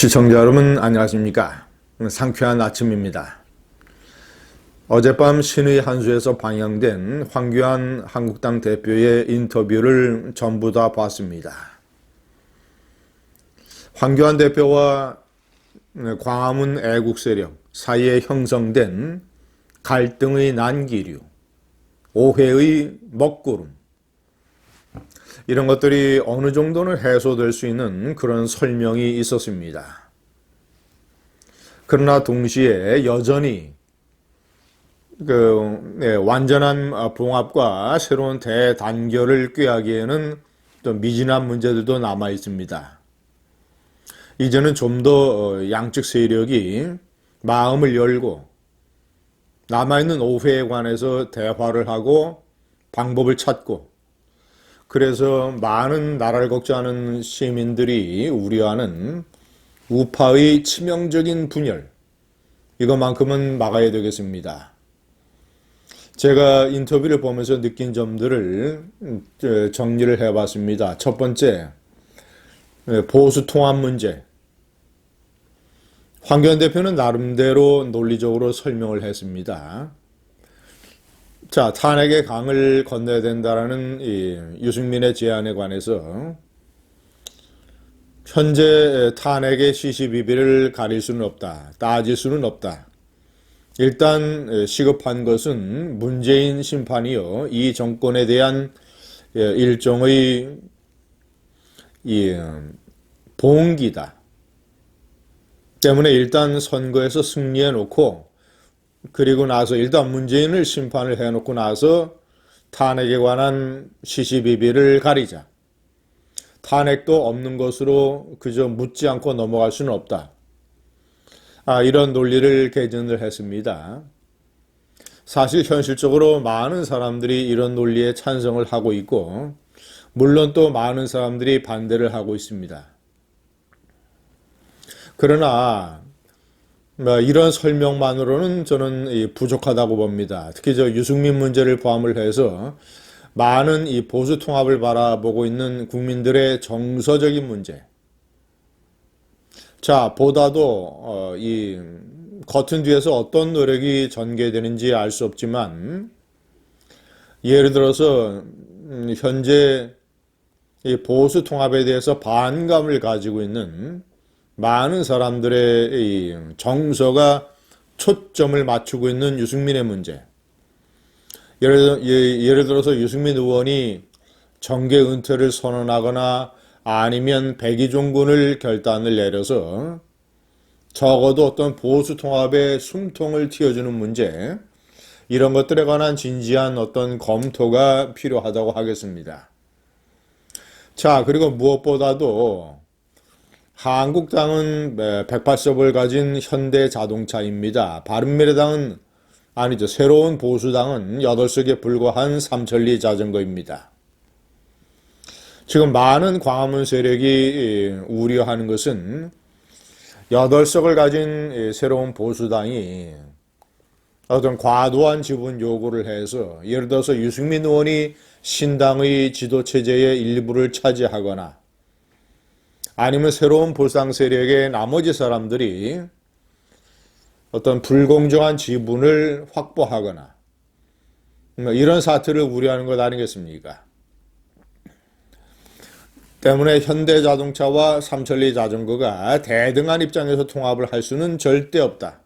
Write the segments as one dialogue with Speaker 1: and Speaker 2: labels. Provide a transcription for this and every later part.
Speaker 1: 시청자 여러분 안녕하십니까? 상쾌한 아침입니다. 어젯밤 신의 한수에서 방영된 황교안 한국당 대표의 인터뷰를 전부 다 봤습니다. 황교안 대표와 광화문 애국 세력 사이에 형성된 갈등의 난기류 오해의 먹구름 이런 것들이 어느 정도는 해소될 수 있는 그런 설명이 있었습니다. 그러나 동시에 여전히 그 네, 완전한 봉합과 새로운 대단결을 꾀하기에는 또 미진한 문제들도 남아 있습니다. 이제는 좀 더 양측 세력이 마음을 열고 남아있는 오해에 관해서 대화를 하고 방법을 찾고 그래서 많은 나라를 걱정하는 시민들이 우려하는 우파의 치명적인 분열, 이것만큼은 막아야 되겠습니다. 제가 인터뷰를 보면서 느낀 점들을 정리를 해봤습니다. 첫 번째, 보수 통합 문제. 황교안 대표는 나름대로 논리적으로 설명을 했습니다. 자, 탄핵의 강을 건너야 된다라는 이 유승민의 제안에 관해서 현재 탄핵의 시시비비를 가릴 수는 없다. 따질 수는 없다. 일단 시급한 것은 문재인 심판이요. 이 정권에 대한 일종의 이 봉기다. 때문에 일단 선거에서 승리해 놓고 그리고 나서 일단 문재인을 심판을 해놓고 나서 탄핵에 관한 시시비비를 가리자. 탄핵도 없는 것으로 그저 묻지 않고 넘어갈 수는 없다. 아, 이런 논리를 개진을 했습니다. 사실 현실적으로 많은 사람들이 이런 논리에 찬성을 하고 있고, 물론 또 많은 사람들이 반대를 하고 있습니다. 그러나 뭐 이런 설명만으로는 저는 부족하다고 봅니다. 특히 저 유승민 문제를 포함을 해서 많은 이 보수 통합을 바라보고 있는 국민들의 정서적인 문제. 자, 보다도 어, 이 커튼 뒤에서 어떤 노력이 전개되는지 알 수 없지만 예를 들어서 음, 현재 이 보수 통합에 대해서 반감을 가지고 있는 많은 사람들의 정서가 초점을 맞추고 있는 유승민의 문제. 예를, 예, 예를 들어서 유승민 의원이 정계 은퇴를 선언하거나 아니면 백의종군을 결단을 내려서 적어도 어떤 보수 통합의 숨통을 틔워주는 문제, 이런 것들에 관한 진지한 어떤 검토가 필요하다고 하겠습니다. 자, 그리고 무엇보다도 한국당은 108석을 가진 현대 자동차입니다. 바른미래당은 아니죠. 새로운 보수당은 8석에 불과한 삼천리 자전거입니다. 지금 많은 광화문 세력이 우려하는 것은 8석을 가진 새로운 보수당이 어떤 과도한 지분 요구를 해서 예를 들어서 유승민 의원이 신당의 지도체제의 일부를 차지하거나 아니면 새로운 보상 세력의 나머지 사람들이 어떤 불공정한 지분을 확보하거나 뭐 이런 사태를 우려하는 것 아니겠습니까? 때문에 현대 자동차와 삼천리 자전거가 대등한 입장에서 통합을 할 수는 절대 없다.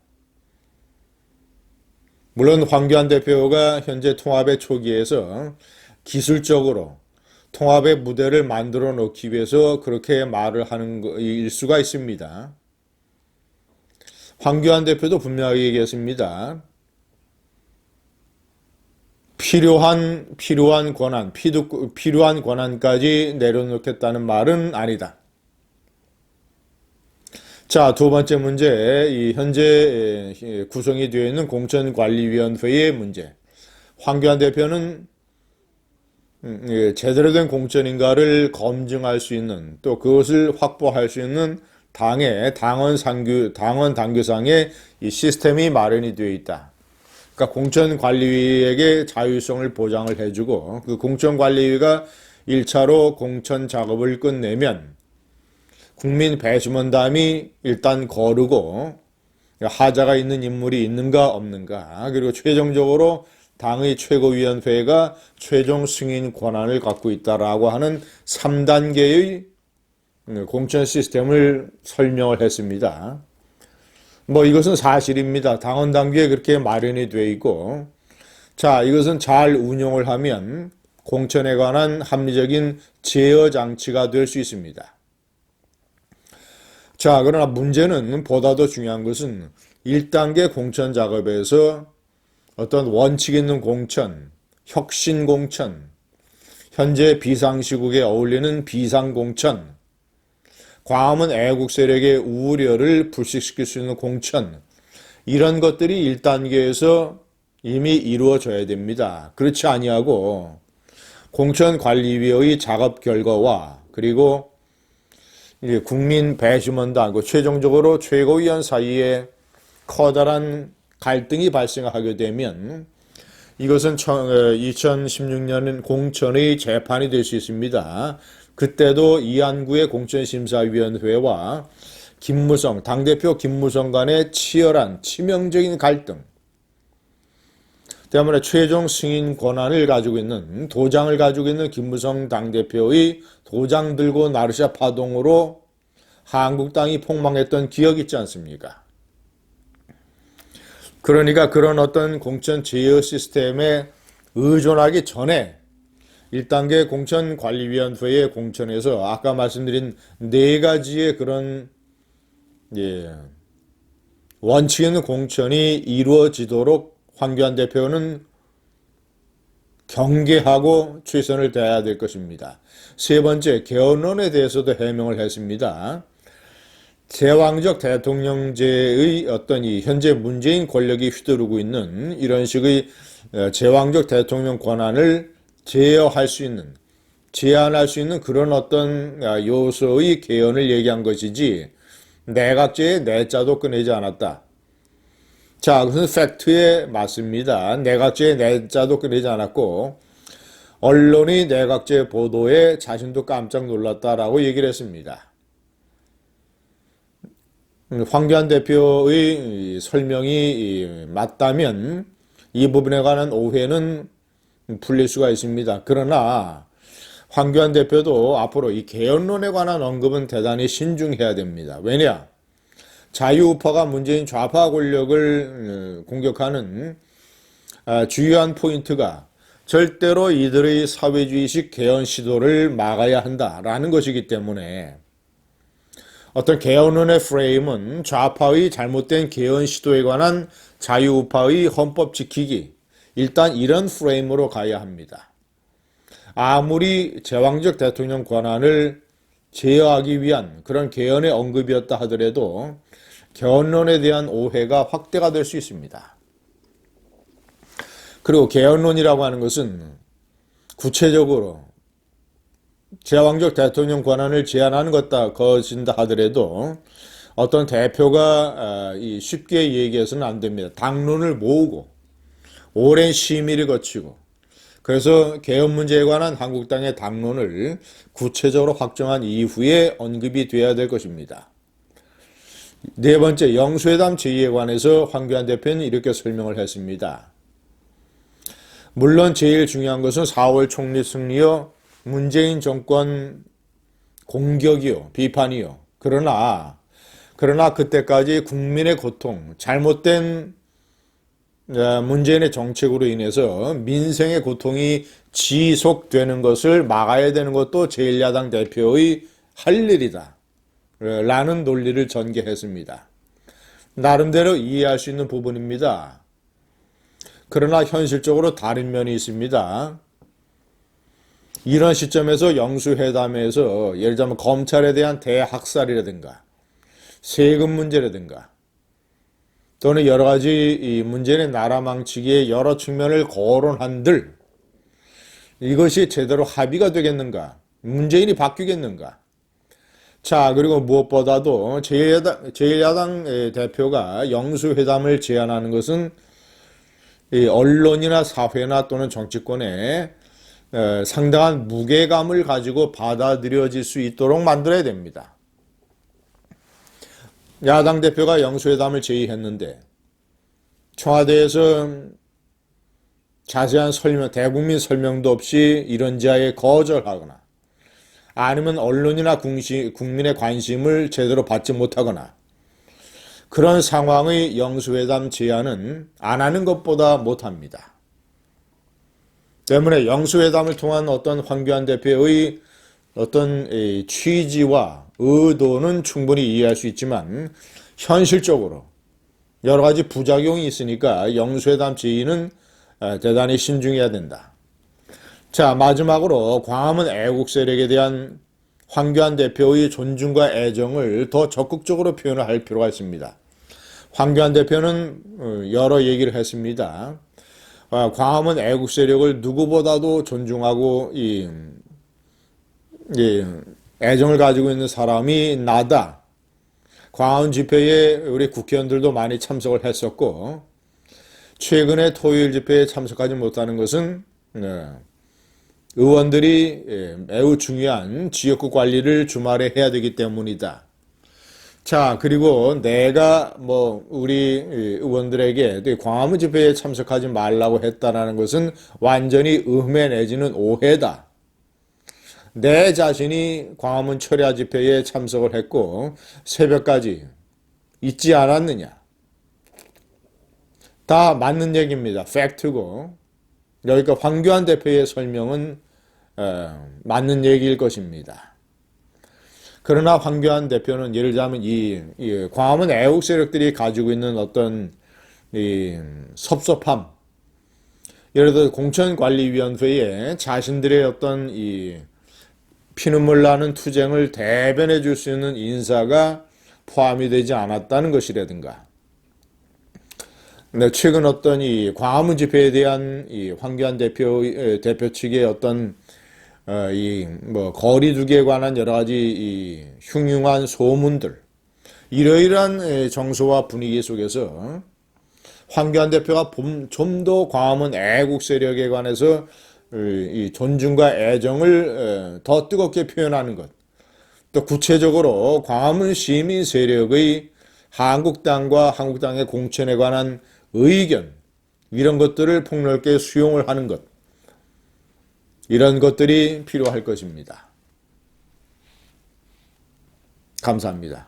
Speaker 1: 물론 황교안 대표가 현재 통합의 초기에서 기술적으로 통합의 무대를 만들어 놓기 위해서 그렇게 말을 하는 일 수가 있습니다. 황교안 대표도 분명하게 얘기했습니다. 필요한 필요한 권한, 피도, 필요한 권한까지 내려놓겠다는 말은 아니다. 자, 두 번째 문제, 이 현재 구성이 되어 있는 공천관리위원회의 문제. 황교안 대표는 음, 예, 제대로 된 공천인가를 검증할 수 있는 또 그것을 확보할 수 있는 당의 당원 상규 당원 당규상의 이 시스템이 마련이 되어 있다. 그러니까 공천관리위에게 자율성을 보장을 해주고 그 공천관리위가 1차로 공천 작업을 끝내면 국민 배심원담이 일단 거르고 하자가 있는 인물이 있는가 없는가 그리고 최종적으로 당의 최고위원회가 최종 승인 권한을 갖고 있다라고 하는 3단계의 공천 시스템을 설명을 했습니다. 뭐 이것은 사실입니다. 당원 단계에 그렇게 마련이 돼 있고 자 이것은 잘 운용을 하면 공천에 관한 합리적인 제어 장치가 될 수 있습니다. 자, 그러나 문제는 보다 더 중요한 것은 1단계 공천 작업에서 어떤 원칙 있는 공천, 혁신 공천, 현재 비상시국에 어울리는 비상공천, 광화문 애국 세력의 우려를 불식시킬 수 있는 공천, 이런 것들이 1단계에서 이미 이루어져야 됩니다. 그렇지 아니하고 공천관리위의 작업 결과와 그리고 국민 배심원단과 최종적으로 최고위원 사이에 커다란 갈등이 발생하게 되면 이것은 2016년 공천의 재판이 될 수 있습니다. 그때도 이안구의 공천심사위원회와 김무성, 당대표 김무성 간의 치열한 치명적인 갈등, 때문에 최종 승인 권한을 가지고 있는 도장을 가지고 있는 김무성 당대표의 도장 들고 나르샤 파동으로 한국당이 폭망했던 기억 있지 않습니까? 그러니까 그런 어떤 공천 제어 시스템에 의존하기 전에 1단계 공천관리위원회의 공천에서 아까 말씀드린 네 가지의 그런 예, 원칙 있는 공천이 이루어지도록 황교안 대표는 경계하고 최선을 다해야 될 것입니다. 세 번째, 개헌론에 대해서도 해명을 했습니다. 제왕적 대통령제의 어떤 이 현재 문재인 권력이 휘두르고 있는 이런 식의 어, 제왕적 대통령 권한을 제어할 수 있는, 제한할 수 있는 그런 어떤 아, 요소의 개헌을 얘기한 것이지 내각제의 내자도 꺼내지 않았다. 자, 그것은 팩트에 맞습니다. 내각제 내자도 꺼내지 않았고 언론이 내각제 보도에 자신도 깜짝 놀랐다라고 얘기를 했습니다. 황교안 대표의 설명이 맞다면 이 부분에 관한 오해는 풀릴 수가 있습니다. 그러나 황교안 대표도 앞으로 이 개헌론에 관한 언급은 대단히 신중해야 됩니다. 왜냐? 자유우파가 문재인 좌파 권력을 어, 공격하는 아, 주요한 포인트가 절대로 이들의 사회주의식 개헌 시도를 막아야 한다라는 것이기 때문에 어떤 개헌론의 프레임은 좌파의 잘못된 개헌 시도에 관한 자유우파의 헌법 지키기 일단 이런 프레임으로 가야 합니다. 아무리 제왕적 대통령 권한을 제어하기 위한 그런 개헌의 언급이었다 하더라도 개헌론에 대한 오해가 확대가 될 수 있습니다. 그리고 개헌론이라고 하는 것은 구체적으로 제왕적 대통령 권한을 제한하는 것다 것인다 하더라도 어떤 대표가 아, 쉽게 얘기해서는 안 됩니다. 당론을 모으고 오랜 심의를 거치고 그래서 개헌 문제에 관한 한국당의 당론을 구체적으로 확정한 이후에 언급이 돼야 될 것입니다. 네 번째, 영수회담 제의에 관해서 황교안 대표는 이렇게 설명을 했습니다. 물론 제일 중요한 것은 4월 총리 승리요, 문재인 정권 공격이요, 비판이요. 그러나, 그러나 그때까지 국민의 고통, 잘못된 어, 문재인의 정책으로 인해서 민생의 고통이 지속되는 것을 막아야 되는 것도 제1야당 대표의 할 일이다. 라는 논리를 전개했습니다. 나름대로 이해할 수 있는 부분입니다. 그러나 현실적으로 다른 면이 있습니다. 이런 시점에서 영수회담에서 예를 들면 검찰에 대한 대학살이라든가 세금 문제라든가 또는 여러 가지 문제의 나라 망치기의 여러 측면을 거론한들 이것이 제대로 합의가 되겠는가? 문재인이 바뀌겠는가? 자, 그리고 무엇보다도 제1야당, 제1야당 대표가 영수회담을 제안하는 것은 언론이나 사회나 또는 정치권에 상당한 무게감을 가지고 받아들여질 수 있도록 만들어야 됩니다. 야당 대표가 영수회담을 제의했는데 청와대에서 자세한 설명, 대국민 설명도 없이 이런 지하에 거절하거나 아니면 언론이나 국민의 관심을 제대로 받지 못하거나 그런 상황의 영수회담 제안은 안 하는 것보다 못합니다. 때문에 영수회담을 통한 어떤 황교안 대표의 어떤 이 취지와 의도는 충분히 이해할 수 있지만 현실적으로 여러 가지 부작용이 있으니까 영수회담 제의는 어, 대단히 신중해야 된다. 자, 마지막으로 광화문 애국 세력에 대한 황교안 대표의 존중과 애정을 더 적극적으로 표현을 할 필요가 있습니다. 황교안 대표는 어, 여러 얘기를 했습니다. 어, 광화문 애국 세력을 누구보다도 존중하고 이, 이 애정을 가지고 있는 사람이 나다. 광화문 집회에 우리 국회의원들도 많이 참석을 했었고 최근에 토요일 집회에 참석하지 못하는 것은 네, 의원들이 예, 매우 중요한 지역구 관리를 주말에 해야 되기 때문이다. 자, 그리고 내가 뭐 우리 의원들에게 광화문 집회에 참석하지 말라고 했다라는 것은 완전히 음해 내지는 오해다. 내 자신이 광화문 철야 집회에 참석을 했고 새벽까지 있지 않았느냐. 다 맞는 얘기입니다. 팩트고. 여기까 황교안 대표의 설명은 어, 맞는 얘기일 것입니다. 그러나 황교안 대표는 예를 들자면 이, 이 광화문 애국 세력들이 가지고 있는 어떤 이 섭섭함, 예를 들어 공천관리위원회에 자신들의 어떤 이 피눈물 나는 투쟁을 대변해 줄 수 있는 인사가 포함이 되지 않았다는 것이라든가, 네, 최근 어떤 이 광화문 집회에 대한 이 황교안 대표 대표 측의 어떤 어, 이뭐 거리두기에 관한 여러 가지 이 흉흉한 소문들 이러이러한 정서와 분위기 속에서 황교안 대표가 좀더 광화문 애국 세력에 관해서 이 존중과 애정을 더 뜨겁게 표현하는 것. 또 구체적으로 광화문 시민 세력의 한국당과 한국당의 공천에 관한 의견 이런 것들을 폭넓게 수용을 하는 것. 이런 것들이 필요할 것입니다. 감사합니다.